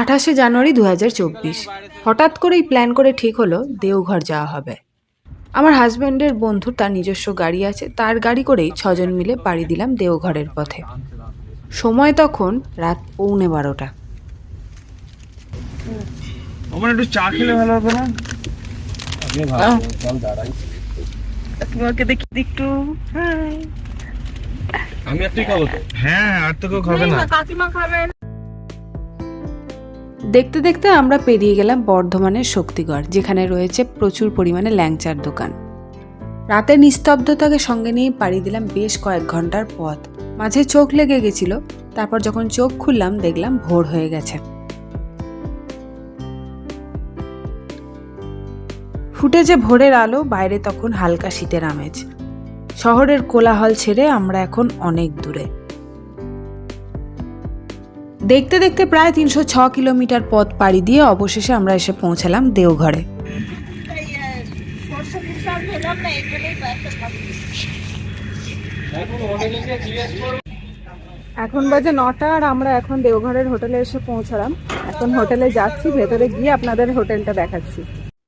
আঠাশে জানুয়ারি দু হাজার চব্বিশ। হঠাৎ করেই প্ল্যান করে ঠিক হলো দেওঘর যাওয়া হবে। আমার হাজব্যান্ডের বন্ধুর তার নিজস্ব গাড়ি আছে তার গাড়ি করেই ছজন মিলে পাড়ি দিলাম দেওঘরের পথে। সময় তখন রাত পৌনে বারোটা। একটু চা খেলে ভালো হবে না তোমাকে দেখি একটু। আমি আর তুই খাব হ্যাঁ আর তো কেউ খাবে না কাকিমা খাবেন। দেখতে দেখতে আমরা পেরিয়ে গেলাম বর্ধমানের শক্তিগড়, যেখানে রয়েছে প্রচুর পরিমাণে ল্যাংচার দোকান। রাতের নিস্তব্ধতাকে সঙ্গে নিয়ে পাড়ি দিলাম বেশ কয়েক ঘণ্টার পথ। মাঝে চোখ লেগে গেছিল, তারপর যখন চোখ খুললাম দেখলাম ভোর হয়ে গেছে। ফুটেছে ভোরের আলো, বাইরে তখন হালকা শীতের আমেজ। শহরের কোলাহল ছেড়ে আমরা এখন অনেক দূরে। দেখতে দেখতে প্রায় তিনশো ছ কিলোমিটার পথ পাড়ি দিয়ে অবশেষে আমরা এসে পৌঁছালাম দেওঘরে। এখন বাজে নটা আর আমরা এখন দেওঘরের হোটেলে এসে পৌঁছালাম। এখন হোটেলে যাচ্ছি, ভেতরে গিয়ে আপনাদের হোটেলটা দেখাচ্ছি।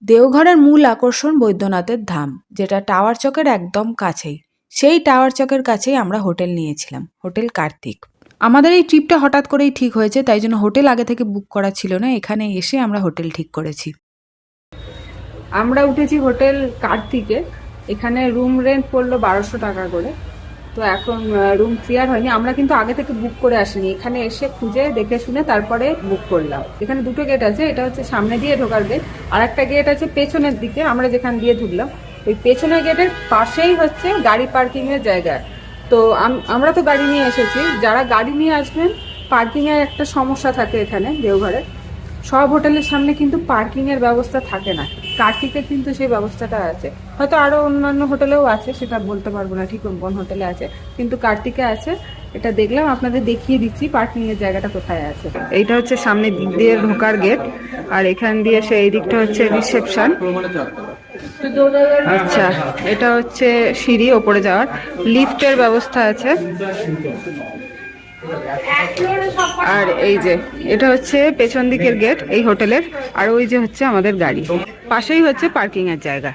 দেওঘরের মূল আকর্ষণ বৈদ্যনাথের ধাম, যেটা টাওয়ার চকের একদম কাছেই। সেই টাওয়ার চকের কাছেই আমরা হোটেল নিয়েছিলাম, হোটেল কার্তিক। আমাদের এই ট্রিপটা হঠাৎ করেই ঠিক হয়েছে, তাই জন্য হোটেল আগে থেকে বুক করা ছিল না, এখানে এসে আমরা হোটেল ঠিক করেছি। আমরা উঠেছি হোটেল কার্তিকে, এখানে রুম রেন্ট পড়ল বারোশো টাকা করে। তো এখন রুম ক্লিয়ার হয়নি, আমরা কিন্তু আগে থেকে বুক করে আসিনি। এখানে এসে খুঁজে, দেখে শুনে তারপরে বুক করলাম। এখানে দুটো গেট আছে, এটা হচ্ছে সামনে দিয়ে ঢোকার গেট আর একটা গেট আছে পেছনের দিকে, আমরা যেখান দিয়ে ঢুকলাম। ওই পেছনের গেটের পাশেই হচ্ছে গাড়ি পার্কিংয়ের জায়গা। তো আম- আমরা তো গাড়ি নিয়ে এসেছি। যারা গাড়ি নিয়ে আসবেন পার্কিং এর একটা সমস্যা থাকে এখানে, দেওঘরে। সব হোটেলের সামনে কিন্তু পার্কিং এর ব্যবস্থা থাকে না। কার্তিকে কিন্তু সেই ব্যবস্থাটা আছে। হয়তো আরও অন্যান্য হোটেলেও আছে, সেটা বলতে পারব না ঠিক কোন হোটেলে আছে। কিন্তু কার্তিকে আছে, এটা দেখলাম, আপনাদের দেখিয়ে দিচ্ছি পার্কিং এর জায়গাটা কোথায় আছে। এইটা হচ্ছে সামনে দিক দিয়ে ঢোকার গেট আর এখান দিয়ে সে এই দিকটা হচ্ছে রিসেপশন আচ্ছা এটা হচ্ছে সিঁড়ি ওপরে যাওয়ার। লিফটের ব্যবস্থা আছে। আর এই যে, এটা হচ্ছে পেছন দিকের গেট এই হোটেলের, আর ওই যে হচ্ছে আমাদের গাড়ি। পাশেই হচ্ছে পার্কিং এর জায়গা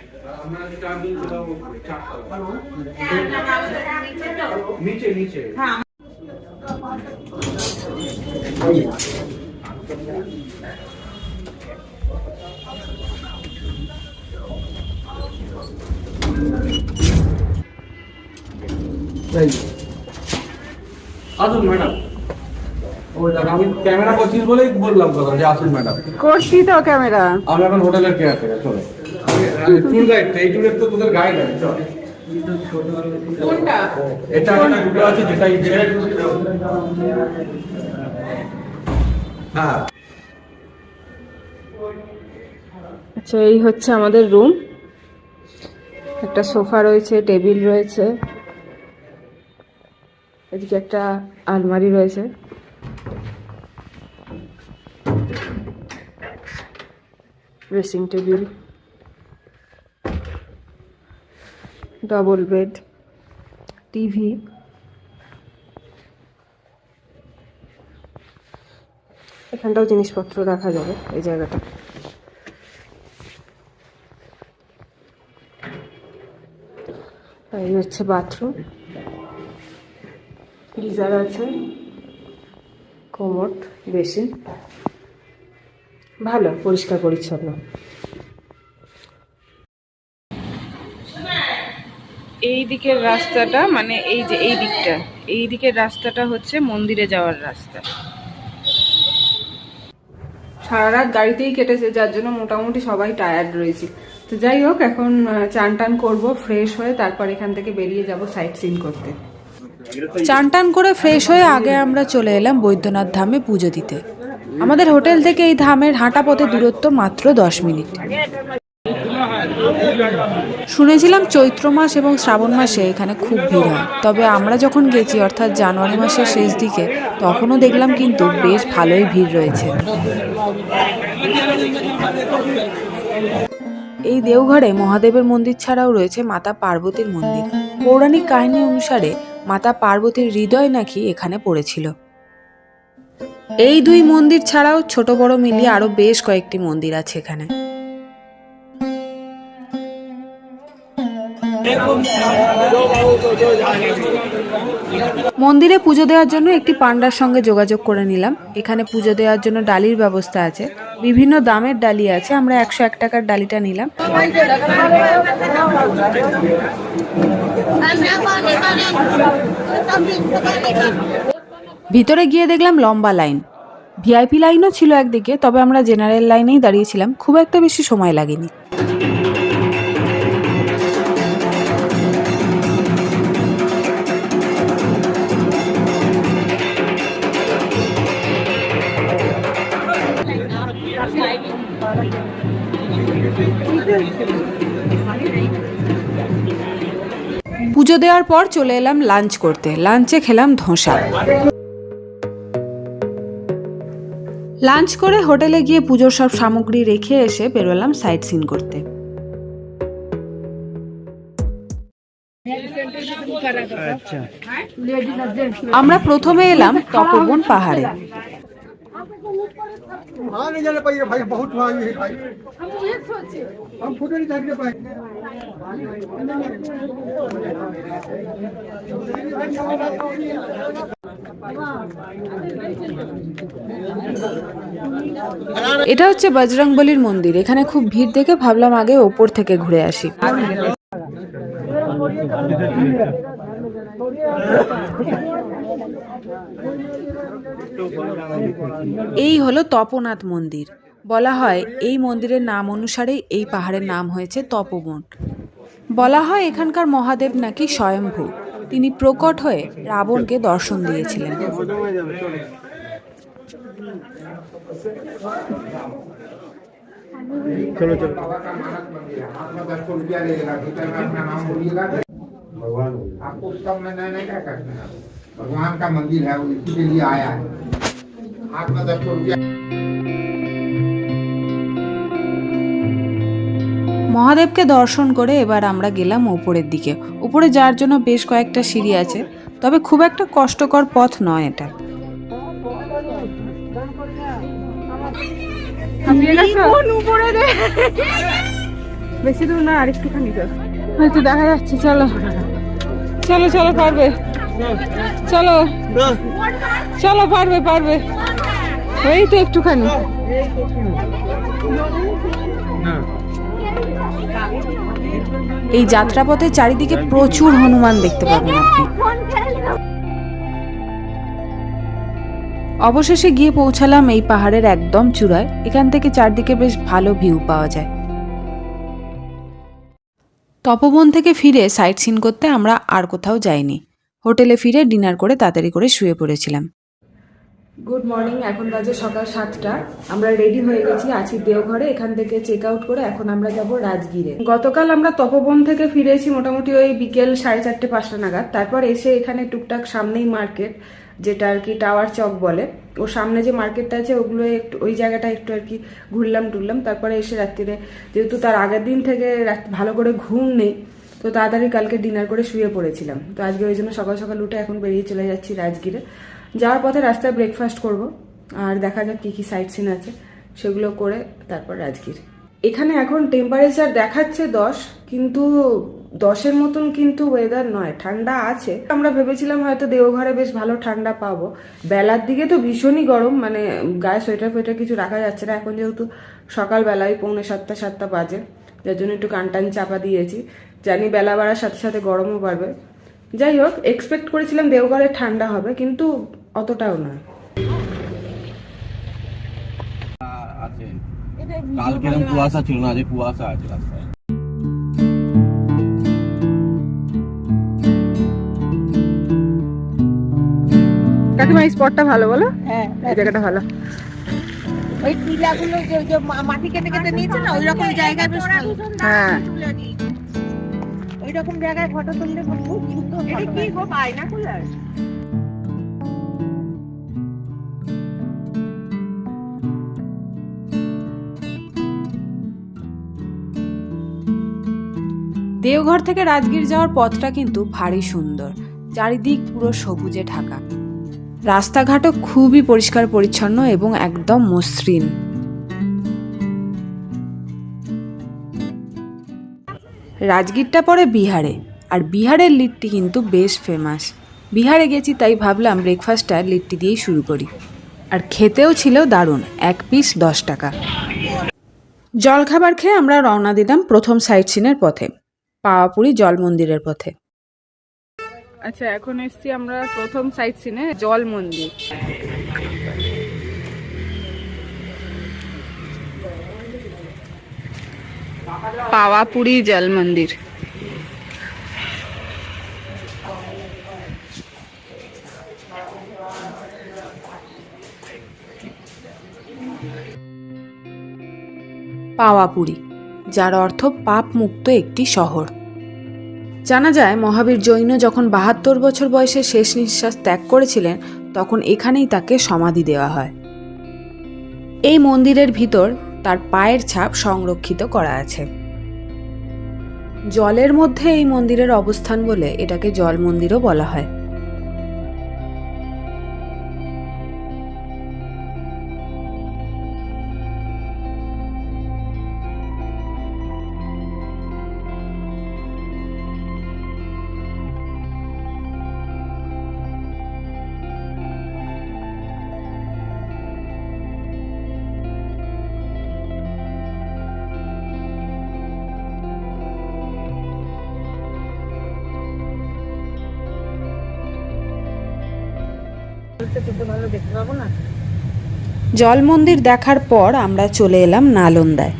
আসুন ম্যাডাম ওই দেখো আমি ক্যামেরা করছিস বলেই বললাম কথা যে আসুন ম্যাডাম করছি তো ক্যামেরা আমি এখন হোটেলের কেয়ার থেকে চলো। ট্যুর গাইড এই ট্যুরের তো তোদের গাইড আছে চল। কোনটা? এটা একটা দুটো আছে যেটা ইচ্ছে হ্যাঁ। আচ্ছা এই হচ্ছে আমাদের রুম একটা সোফা রয়েছে টেবিল রয়েছে। এদিকে একটা আলমারি রয়েছে। Dressing table double bed TV এখানটাও জিনিসপত্র রাখা যাবে এই জায়গাটা। এই হচ্ছে বাথরুম গিজার আছে কোমট বেশি ভালো পরিষ্কার পরিচ্ছন্ন। এই দিকের রাস্তাটা মানে এই যে এই দিকটা এই দিকের রাস্তাটা হচ্ছে মন্দিরে যাওয়ার রাস্তা। সারা রাত গাড়িতেই কেটেছে যার জন্য মোটামুটি সবাই টায়ার্ড রয়েছে। তো যাই হোক এখন চান টান করব ফ্রেশ হয়ে তারপর এখান থেকে বেরিয়ে যাব সাইট সিন করতে। চান টান করে ফ্রেশ হয়ে আগে আমরা চলে এলাম বৈদ্যনাথ ধামে পুজো দিতে। আমাদের হোটেল থেকে এই ধামের হাঁটা পথে দূরত্ব মাত্র দশ মিনিট। শুনেছিলাম চৈত্র মাস এবং শ্রাবণ মাসে এখানে খুব ভিড় হয়। তবে আমরা যখন গেছি, অর্থাৎ জানুয়ারি মাসের শেষ দিকে, তখনও দেখলাম কিন্তু বেশ ভালোই ভিড় রয়েছে। এই দেওঘরে মহাদেবের মন্দির ছাড়াও রয়েছে মাতা পার্বতীর মন্দির। পৌরাণিক কাহিনী অনুসারে মাতা পার্বতীর হৃদয় নাকি এখানে পড়েছিল। এই দুই মন্দির ছাড়াও ছোট বড় মিলিয়ে আরও বেশ কয়েকটি মন্দির আছে এখানে। মন্দিরে পুজো দেওয়ার জন্য একটি পান্ডার সঙ্গে যোগাযোগ করে নিলাম। এখানে পুজো দেওয়ার জন্য ডালির ব্যবস্থা আছে। বিভিন্ন দামের ডালি আছে। আমরা একশো এক টাকার ডালিটা নিলাম। ভিতরে গিয়ে দেখলাম লম্বা লাইন। ভিআইপি লাইনও ছিল একদিকে, তবে আমরা জেনারেল লাইনেই দাঁড়িয়েছিলাম। খুব একটা বেশি সময় লাগেনি। পুজো দেওয়ার পর চলে এলাম লাঞ্চ করতে লাঞ্চে খেলাম ধোসা লাঞ্চ করে হোটেলে গিয়ে পুজোর সব সামগ্রী রেখে এসে বেরোলাম সাইট সিন করতে আমরা প্রথমে এলাম তপবন পাহাড়ে हाँ नहीं जाने पाइए भाई बहुत वहाँ है भाई हम फोटो नहीं देखने पाए এটা হচ্ছে বজরংবলির মন্দির। এখানে খুব ভিড় দেখে ভাবলাম আগে ওপর থেকে ঘুরে আসি। এই হলো তপনাথ মন্দির। বলা হয় এই মন্দিরের নাম অনুসারেই এই পাহাড়ের নাম হয়েছে তপবন। বলা হয় এখানকার মহাদেব নাকি স্বয়ম্ভু তিনি প্রকট হয়ে রাবণকে দর্শন দিয়েছিলেন भगवान आपको सब में नहीं नहीं क्या करना है भगवान का मंदिर है वो इसी के लिए आया है हाथ में दस सौ रुपया মহাদেবকে দর্শন করে এবার আমরা গেলাম উপরের দিকে। উপরে যাওয়ার জন্য বেশ কয়েকটা সিঁড়ি আছে তবে খুব একটা কষ্টকর পথ নয় এটা। বেশি দূর না আর একটুখানি তো হয়তো দেখা যাচ্ছে চলো। চলো চলো পারবে। চলো। চলো পারবে পারবে। এই তো একটুখানি। এই যাত্রাপথে চারিদিকে প্রচুর হনুমান দেখতে পাবেন আপনি। অবশেষে গিয়ে পৌঁছালাম এই পাহাড়ের একদম চূড়ায়। এখান থেকে চারদিকে বেশ ভালো ভিউ পাওয়া যায়। তপবন থেকে ফিরে সাইট সিন করতে আমরা আর কোথাও যাইনি। হোটেলে ফিরে ডিনার করে তাড়াতাড়ি করে শুয়ে পড়েছিলাম। গুড মর্নিং এখন বাজে সকাল সাতটা। আমরা রেডি হয়ে গেছি, আছি দেওঘরে। এখান থেকে চেক আউট করে এখন আমরা যাব রাজগীরে। গতকাল আমরা তপবন থেকে ফিরেছি মোটামুটি ওই বিকেল সাড়ে চারটে, পাঁচটা নাগাদ। তারপর এসে এখানে টুকটাক সামনেই মার্কেট যেটা আর কি টাওয়ার চক বলে। ওর সামনে যে মার্কেটটা আছে, ওগুলো একটু, ওই জায়গাটা একটু আর কি ঘুরলাম, টুরলাম। তারপরে এসে রাত্রিরে, যেহেতু তার আগের দিন থেকে ভালো করে ঘুম নেই, তো তাড়াতাড়ি কালকে ডিনার করে শুয়ে পড়েছিলাম। তো আজকে ওই জন্য সকাল সকাল উঠে এখন বেরিয়ে চলে যাচ্ছি রাজগীরে। যাওয়ার পথে রাস্তায় ব্রেকফাস্ট করব, আর দেখা যাক কী কী সাইট সিন আছে। সেগুলো করে তারপর রাজগীর। এখানে এখন টেম্পারেচার দেখাচ্ছে দশ, কিন্তু দশের মতন কিন্তু ওয়েদার নয়, ঠান্ডা আছে। আমরা ভেবেছিলাম হয়তো দেওঘরে বেশ ভালো ঠান্ডা পাবো। বেলার দিকে তো ভীষণই গরম মানে গায়ে সোয়েটার ফোয়েটার কিছু রাখা যাচ্ছে না। এখন যেহেতু সকালবেলায় পৌনে সাতটা সাতটা বাজে, যার জন্য একটু কানটান চাপা দিয়েছি। জানি বেলা বাড়ার সাথে সাথে গরমও বাড়বে। যাই হোক এক্সপেক্ট করেছিলাম দেওঘরে ঠান্ডা হবে, কিন্তু অতটাও নয়। কালকে কুয়াশা ছিল না কুয়াশা আছে রাস্তায়। কাকিমা এই স্পটটা ভালো বলো? হ্যাঁ এই জায়গাটা ভালো। ওই টিলাগুলো যে যে মাটি কেটে কেটে নিয়েছে না ওই রকম জায়গায় বেশ ভালো। হ্যাঁ। ওই রকম জায়গায় ফটো তুললে খুব সুন্দর এটা কি গো বাইনা কুলার দেওঘর থেকে রাজগীর যাওয়ার পথটা কিন্তু ভারী সুন্দর। চারিদিক পুরো সবুজে ঢাকা। রাস্তাঘাটও খুবই পরিষ্কার পরিচ্ছন্ন এবং একদম মসৃণ। রাজগীরটা পড়ে বিহারে, আর বিহারের লিট্টি কিন্তু বেশ ফেমাস বিহারে গেছি তাই ভাবলাম ব্রেকফাস্টটা লিট্টি দিয়েই শুরু করি। আর খেতেও ছিল দারুণ, এক পিস দশ টাকা। জলখাবার খেয়ে আমরা রওনা দিলাম প্রথম সাইট সিনের পথে। পাওয়াপুরি জল মন্দিরের পথে। আচ্ছা এখন এসছি আমরা প্রথম সাইট সিনে জল মন্দির। পাওয়াপুরি জল মন্দির। পাওয়াপুরি। যার অর্থ পাপ মুক্ত একটি শহর। জানা যায়, মহাবীর জৈন যখন বাহাত্তর বছর বয়সে শেষ নিঃশ্বাস ত্যাগ করেছিলেন, তখন এখানেই তাকে সমাধি দেওয়া হয়। এই মন্দিরের ভিতর তার পায়ের ছাপ সংরক্ষিত করা আছে। জলের মধ্যে এই মন্দিরের অবস্থান বলে এটাকে জল মন্দিরও বলা হয়। জল মন্দির দেখার পর আমরা চলে এলাম নালন্দায়।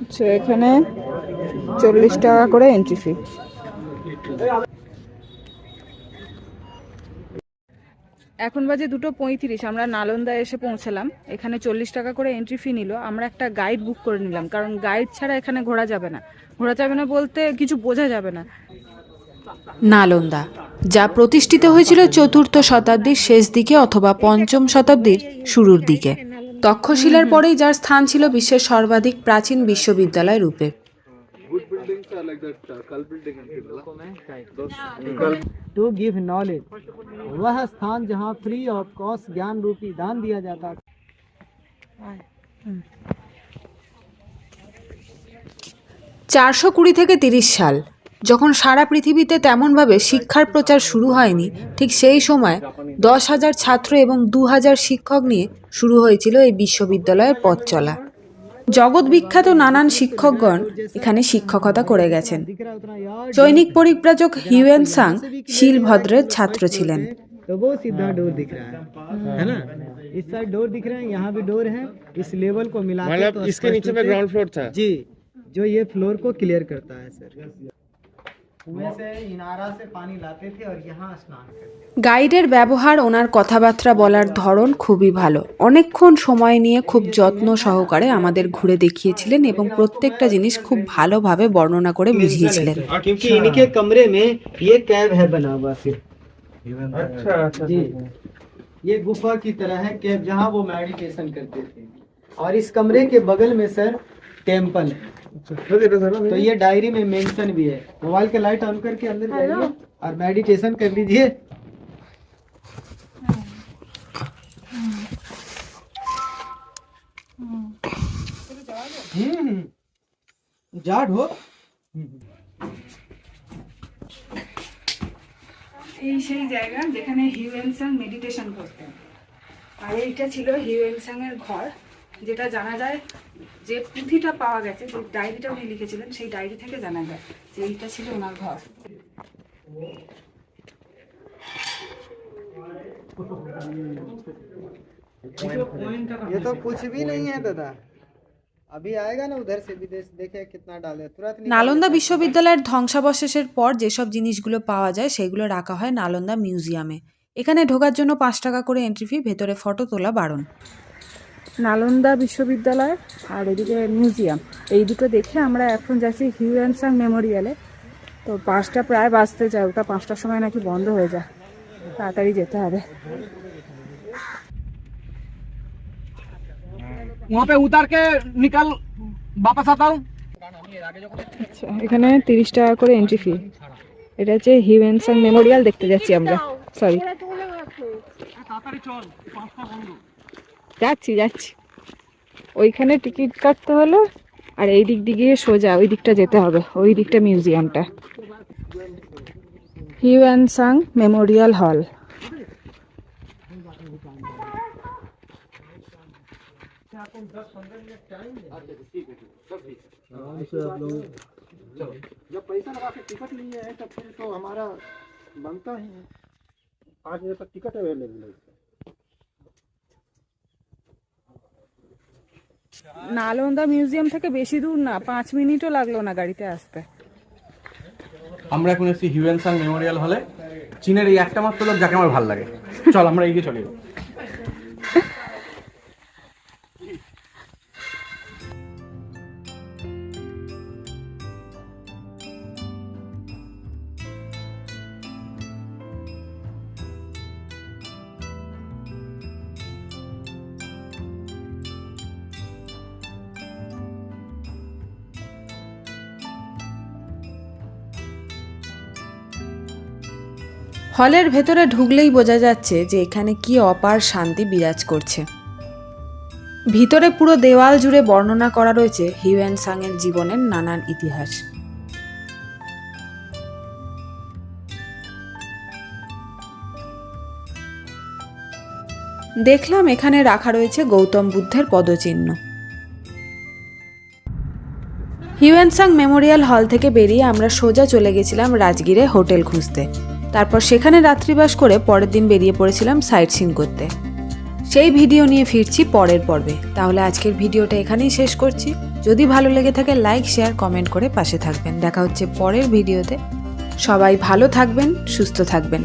আচ্ছা এখানে চল্লিশ টাকা করে এন্ট্রি ফি এখন বাজে দুটো পঁয়ত্রিশ আমরা নালন্দা এসে পৌঁছালাম। এখানে চল্লিশ টাকা করে এন্ট্রি ফি নিল। আমরা একটা গাইড বুক করে নিলাম কারণ গাইড ছাড়া এখানে ঘোরা যাবে না। ঘোরা যাবে না বলতে কিছু বোঝা যাবে না। নালন্দা যা প্রতিষ্ঠিত হয়েছিল চতুর্থ শতাব্দীর শেষ দিকে অথবা পঞ্চম শতাব্দীর শুরুর দিকে। তক্ষশিলার পরেই যার স্থান ছিল বিশ্বের সর্বাধিক প্রাচীন বিশ্ববিদ্যালয় রূপে good buildings are like that uh, kal building and those to give knowledge वह स्थान जहाँ फ्री ऑफ कॉस्ट ज्ञान रूपी दान दिया जाता চারশো কুড়ি থেকে তিরিশ সাল যখন সারা পৃথিবীতে তেমনভাবে শিক্ষার প্রচার শুরু হয়নি ঠিক সেই সময় দশ হাজার ছাত্র এবং দু হাজার শিক্ষক নিয়ে শুরু হয়েছিল এই বিশ্ববিদ্যালয়ের পথ চলা জগৎ বিখ্যাত নানান শিক্ষকগণ এখানে শিক্ষকতা করে গেছেন दिख रहा है उतना यार চৈনিক পরিব্রাজক হিউয়েন সাং শিলভদ্রের ছাত্র ছিলেন तो वो सीधा डोर दिख रहा है है ना इस साइड डोर दिख रहे हैं यहाँ भी डोर है इस लेवल को मिला के मतलब तो इसके स्पष्ट नीचे रूप में से- ग्राउंड फ्लोर था जी जो ये फ्लोर को क्लियर करता है सर গাইডের ব্যবহার ওনার কথাবার্তা বলার ধরন খুবই ভালো অনেকক্ষণ সময় নিয়ে খুব যত্ন সহকারে আমাদের ঘুরে দেখিয়েছিলেন এবং প্রত্যেকটা জিনিস খুব ভালোভাবে বর্ণনা করে বুঝিয়েছিলেন क्योंकि इनके कमरे में ये कैब है बना हुआ सिर्फ अच्छा अच्छा जी ये गुफा की तरह है कैब जहाँ वो मेडिटेशन करते थे और इस कमरे के बगल में सर टेम्पल है तो ये डायरी में मेंशन भी है मोबाइल का लाइट ऑन करके अंदर जाइए और मेडिटेशन कर लीजिए हम्म जाड़ हो এই সেই জায়গা যেখানে হিউয়েন সাং মেডিটেশন করতেন আর এইটা ছিল হিউয়েন সাং এর ঘর যেটা জানা যায় যে পুঁথিটা পাওয়া গেছে যে ডায়েরিটা উনি লিখেছিলেন সেই ডায়েরি থেকে জানা যায় যে এইটা ছিল ওনার ঘর ये तो कुछ भी नहीं है दादा अभी आएगा ना उधर से विदेश देखे कितना डाले तुरंत निकाल নালন্দা বিশ্ববিদ্যালয়ের ধ্বংসাবশেষের পর যেসব জিনিসগুলো পাওয়া যায় সেগুলো রাখা হয় নালন্দা মিউজিয়ামে এখানে ঢোকার জন্য পাঁচ টাকা করে এন্ট্রি ফি ভেতরে ফটো তোলা বারণ নালন্দা বিশ্ববিদ্যালয় আর এদিকে মিউজিয়াম। এই দুটো দেখে আমরা এখন যাচ্ছি হিউ অ্যান্ডসাং মেমোরিয়ালে। তো পাঁচটা প্রায় বাঁচতে যায় ওটা পাঁচটার সময় নাকি বন্ধ হয়ে যায়। তাড়াতাড়ি যেতে হবে। ওয়াপে নিকাল বাপাস এখানে তিরিশ টাকা করে এন্ট্রি ফি এটা হচ্ছে হিউ অ্যান্ডসাং মেমোরিয়াল দেখতে যাচ্ছি আমরা। সরি তাড়াতাড়ি চল পাঁচটা বন্ধু। যাচ্ছি যাচ্ছি ওইখানে টিকিট কাটতে হলো আর এই দিক দিয়ে সোজা ওই দিকটা যেতে হবে ওই দিকটা মিউজিয়ামটা হিউয়েনসাং মেমোরিয়াল হল जब पैसा लगा के टिकट लिए है तो फिर तो हमारा बनता ही है पाँच बजे तक टिकट अवेलेबल है নালন্দা মিউজিয়াম থেকে বেশি দূর না, পাঁচ মিনিটও লাগল না গাড়িতে আসতে। আমরা এখন এসেছি হিউয়েনসাং মেমোরিয়াল হলে। চীনের এই একটা মাত্র লোক যাকে আমার ভালো লাগে। চল, আমরা এগিয়ে চলে। হলের ভেতরে ঢুকলেই বোঝা যাচ্ছে যে এখানে কি অপার শান্তি বিরাজ করছে। ভিতরে পুরো দেওয়াল জুড়ে বর্ণনা করা রয়েছে হিউয়েন সাংয়ের জীবনের নানান ইতিহাস। দেখলাম এখানে রাখা রয়েছে গৌতম বুদ্ধের পদচিহ্ন। হিউয়েনসাং মেমোরিয়াল হল থেকে বেরিয়ে আমরা সোজা চলে গেছিলাম রাজগীরে হোটেল খুঁজতে। তারপর সেখানে রাত্রিবাস করে পরের দিন বেরিয়ে পড়েছিলাম সাইট সিন করতে। সেই ভিডিও নিয়ে ফিরছি পরের পর্বে। তাহলে আজকের ভিডিওটা এখানেই শেষ করছি। যদি ভালো লেগে থাকে, লাইক, শেয়ার, কমেন্ট করে পাশে থাকবেন। দেখা হচ্ছে পরের ভিডিওতে। সবাই ভালো থাকবেন, সুস্থ থাকবেন।